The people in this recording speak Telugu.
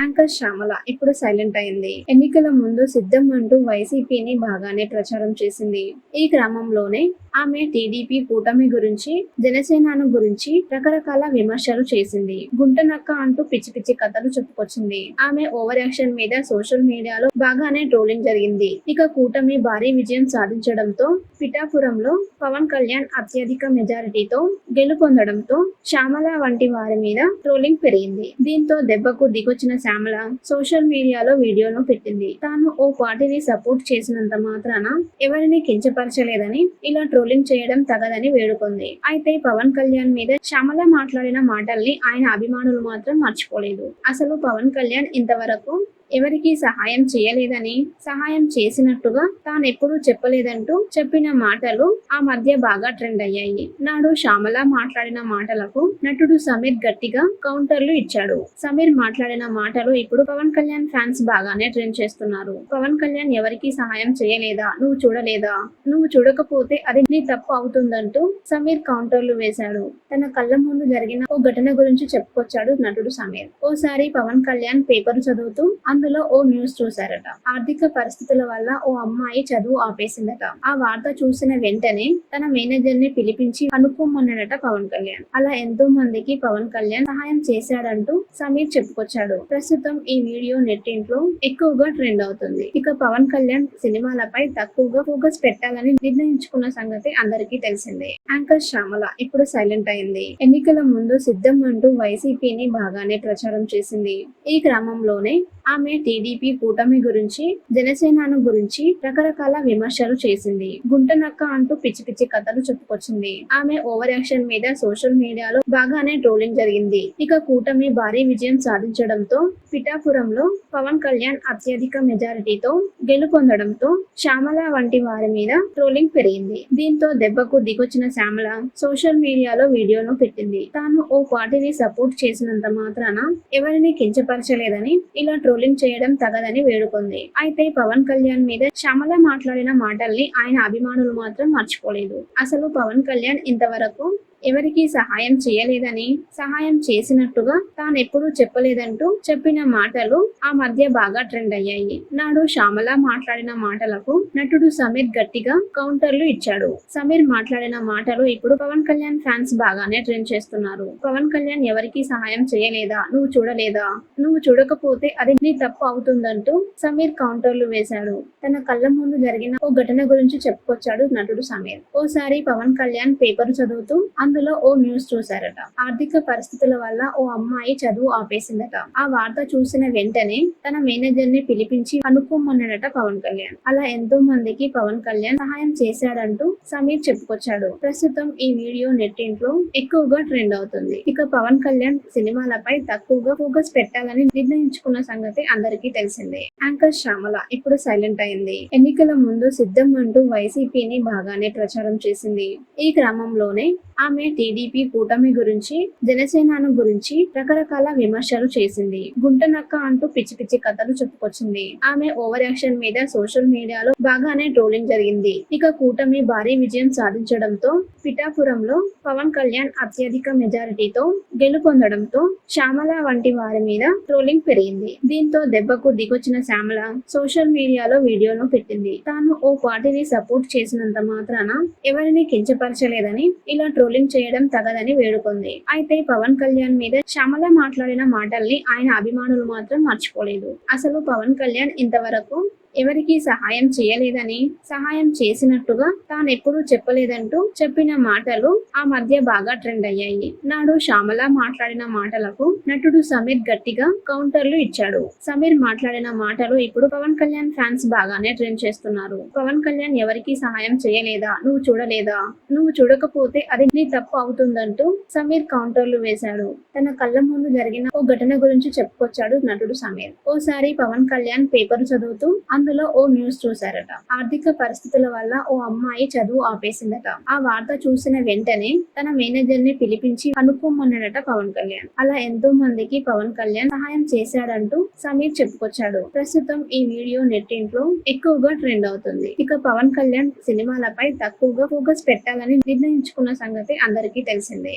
యాంకర్ శ్యామల ఇప్పుడు సైలెంట్ అయింది. ఎన్నికల ముందు సిద్ధం అంటూ వైసీపీని బాగానే ప్రచారం చేసింది. ఈ క్రమంలోనే ఆమె టీడీపీ కూటమి గురించి జనసేనను గురించి రకరకాల విమర్శలు చేసింది. గుంటనక్క అంటూ పిచ్చి పిచ్చి కథలు చెప్పుకొచ్చింది. ఆమె ఓవర్ యాక్షన్ మీద సోషల్ మీడియాలో బాగానే ట్రోలింగ్ జరిగింది. ఇక కూటమి భారీ విజయం సాధించడంతో పిఠాపురంలో పవన్ కళ్యాణ్ అత్యధిక మెజారిటీతో గెలుపొందడంతో శ్యామల వంటి వారి మీద ట్రోలింగ్ పెరిగింది. దీంతో దెబ్బకు దిగొచ్చిన శ్యామల సోషల్ మీడియాలో వీడియోను పెట్టింది. తాను ఓ పార్టీని సపోర్ట్ చేసినంత మాత్రాన ఎవరిని కించపరచలేదని ఇలా ట్రోలింగ్ చేయడం తగదని వేడుకుంది. అయితే పవన్ కళ్యాణ్ మీద శ్యామల మాట్లాడిన మాటల్ని ఆయన అభిమానులు మాత్రం మర్చిపోలేదు. అసలు పవన్ కళ్యాణ్ ఇంతవరకు ఎవరికీ సహాయం చేయలేదని సహాయం చేసినట్టుగా తానెప్పుడూ చెప్పలేదంటూ చెప్పిన మాటలు ఆ మధ్య బాగా ట్రెండ్ అయ్యాయి. నాడు శ్యామల మాట్లాడిన మాటలకు నటుడు సమీర్ గట్టిగా కౌంటర్లు ఇచ్చాడు. సమీర్ మాట్లాడిన మాటలు ఇప్పుడు పవన్ కళ్యాణ్ ఫ్యాన్స్ బాగానే ట్రెండ్ చేస్తున్నారు. పవన్ కళ్యాణ్ ఎవరికీ సహాయం చేయలేదా? నువ్వు చూడలేదా? నువ్వు చూడకపోతే అది నీ తప్పు అవుతుందంటూ సమీర్ కౌంటర్లు వేశాడు. తన కళ్ళ ముందు జరిగిన ఓ ఘటన గురించి చెప్పుకొచ్చాడు నటుడు సమీర్. ఓసారి పవన్ కళ్యాణ్ పేపర్ చదువుతూ అందులో ఓ న్యూస్ చూశారట. ఆర్థిక పరిస్థితుల వల్ల ఓ అమ్మాయి చదువు ఆపేసిందట. ఆ వార్త చూసిన వెంటనే తన మేనేజర్ని పిలిపించి అనుకోమన్నాడట పవన్ కళ్యాణ్. అలా ఎంతో మందికి పవన్ కళ్యాణ్ సహాయం చేశాడంటూ సమీర్ చెప్పుకొచ్చాడు. ప్రస్తుతం ఈ వీడియో నెట్టింట్లో ఎక్కువగా ట్రెండ్ అవుతుంది. ఇక పవన్ కళ్యాణ్ సినిమాలపై తక్కువగా ఫోకస్ పెట్టాలని నిర్ణయించుకున్న సంగతి అందరికీ తెలిసిందే. యాంకర్ శ్యామల ఇప్పుడు సైలెంట్ అయింది. ఎన్నికల ముందు సిద్ధం అంటూ వైసీపీని బాగానే ప్రచారం చేసింది. ఈ క్రమంలోనే ఆమె టీడీపీ కూటమి గురించి జనసేనను గురించి రకరకాల విమర్శలు చేసింది. గుంటనక్క అంటూ పిచ్చి పిచ్చి కథలు చెప్పుకొచ్చింది. ఆమె ఓవర్ యాక్షన్ మీద సోషల్ మీడియాలో బాగానే ట్రోలింగ్ జరిగింది. ఇక కూటమి భారీ విజయం సాధించడంతో పిఠాపురంలో పవన్ కళ్యాణ్ అత్యధిక మెజారిటీతో గెలుపొందడంతో శ్యామల వంటి వారి మీద ట్రోలింగ్ పెరిగింది. దీంతో దెబ్బకు దిగొచ్చిన శ్యామల సోషల్ మీడియాలో వీడియోను పెట్టింది. తాను ఓ పార్టీని సపోర్ట్ చేసినంత మాత్రాన ఎవరిని కించపరచలేదని ఇలా ట్రోలింగ్ చేయడం తగదని వేడుకుంది. అయితే పవన్ కళ్యాణ్ మీద శ్యామల మాట్లాడిన మాటల్ని ఆయన అభిమానులు మాత్రం మర్చిపోలేదు. అసలు పవన్ కళ్యాణ్ ఇంతవరకు ఎవరికీ సహాయం చేయలేదని సహాయం చేసినట్టుగా తానెప్పుడూ చెప్పలేదంటూ చెప్పిన మాటలు ఆ మధ్య బాగా ట్రెండ్ అయ్యాయి. నాడు శ్యామల మాట్లాడిన మాటలకు నటుడు సమీర్ గట్టిగా కౌంటర్లు ఇచ్చాడు. సమీర్ మాట్లాడిన మాటలు ఇప్పుడు పవన్ కళ్యాణ్ ఫ్యాన్స్ బాగానే ట్రెండ్ చేస్తున్నారు. పవన్ కళ్యాణ్ ఎవరికీ సహాయం చేయలేదా? నువ్వు చూడలేదా? నువ్వు చూడకపోతే అది నీ తప్పు అవుతుందంటూ సమీర్ కౌంటర్లు వేశాడు. తన కళ్ళ ముందు జరిగిన ఓ ఘటన గురించి చెప్పుకొచ్చాడు నటుడు సమీర్. ఓసారి పవన్ కళ్యాణ్ పేపర్ చదువుతూ అందులో ఓ న్యూస్ చూశారట. ఆర్థిక పరిస్థితుల వల్ల ఓ అమ్మాయి చదువు ఆపేసిందట. ఆ వార్త చూసిన వెంటనే తన మేనేజర్ని పిలిపించి అనుకోమన్నాడట పవన్ కళ్యాణ్. అలా ఎంతో మందికి పవన్ కళ్యాణ్ సహాయం చేశాడంటూ సమీర్ చెప్పుకొచ్చాడు. ప్రస్తుతం ఈ వీడియో నెట్టింట్లో ఎక్కువగా ట్రెండ్ అవుతుంది. ఇక పవన్ కళ్యాణ్ సినిమాలపై తక్కువగా ఫోకస్ పెట్టాలని నిర్ణయించుకున్న సంగతి అందరికీ తెలిసిందే. యాంకర్ శ్యామల ఇప్పుడు సైలెంట్ అయింది. ఎన్నికల ముందు సిద్ధం అంటూ వైసీపీని బాగానే ప్రచారం చేసింది. ఈ క్రమంలోనే ఆమె టీడీపీ కూటమి గురించి జనసేనను గురించి రకరకాల విమర్శలు చేసింది. గుంటనక్క అంటూ పిచ్చి పిచ్చి కథలు చెప్పుకొచ్చింది. ఆమె ఓవర్ యాక్షన్ మీద సోషల్ మీడియాలో బాగానే ట్రోలింగ్ జరిగింది. ఇక కూటమి భారీ విజయం సాధించడంతో పిఠాపురంలో పవన్ కళ్యాణ్ అత్యధిక మెజారిటీతో గెలుపొందడంతో శ్యామల వంటి వారి మీద ట్రోలింగ్ పెరిగింది. దీంతో దెబ్బకు దిగొచ్చిన శ్యామల సోషల్ మీడియాలో వీడియోను పెట్టింది. తాను ఓ పార్టీని సపోర్ట్ చేసినంత మాత్రాన ఎవరిని కించపరచలేదని ఇలా ట్రోలింగ్ చేయడం తగదని వేడుకుంది. అయితే పవన్ కళ్యాణ్ మీద శ్యామల మాట్లాడిన మాటల్ని ఆయన అభిమానులు మాత్రం మర్చిపోలేదు. అసలు పవన్ కళ్యాణ్ ఇంతవరకు ఎవరికీ సహాయం చేయలేదని సహాయం చేసినట్టుగా తానెప్పుడూ చెప్పలేదంటూ చెప్పిన మాటలు ఆ మధ్య బాగా ట్రెండ్ అయ్యాయి. నాడు శ్యామల మాట్లాడిన మాటలకు నటుడు సమీర్ గట్టిగా కౌంటర్లు ఇచ్చాడు. సమీర్ మాట్లాడిన మాటలు ఇప్పుడు పవన్ కళ్యాణ్ ఫ్యాన్స్ బాగానే ట్రెండ్ చేస్తున్నారు. పవన్ కళ్యాణ్ ఎవరికీ సహాయం చేయలేదా? నువ్వు చూడలేదా? నువ్వు చూడకపోతే అది నీ తప్పు అవుతుందంటూ సమీర్ కౌంటర్లు వేశాడు. తన కళ్ళ ముందు జరిగిన ఓ ఘటన గురించి చెప్పుకొచ్చాడు నటుడు సమీర్. ఓసారి పవన్ కళ్యాణ్ పేపర్ చదువుతూ అందులో ఓ న్యూస్ చూశారట. ఆర్థిక పరిస్థితుల వల్ల ఓ అమ్మాయి చదువు ఆపేసిందట. ఆ వార్త చూసిన వెంటనే తన మేనేజర్ని పిలిపించి అనుకోమన్నాడట పవన్ కళ్యాణ్. అలా ఎంతో మందికి పవన్ కళ్యాణ్ సహాయం చేశాడంటూ సమీర్ చెప్పుకొచ్చాడు. ప్రస్తుతం ఈ వీడియో నెట్టింట్లో ఎక్కువగా ట్రెండ్ అవుతుంది. ఇక పవన్ కళ్యాణ్ సినిమాలపై తక్కువగా ఫోకస్ పెట్టాలని నిర్ణయించుకున్న సంగతి అందరికీ తెలిసిందే.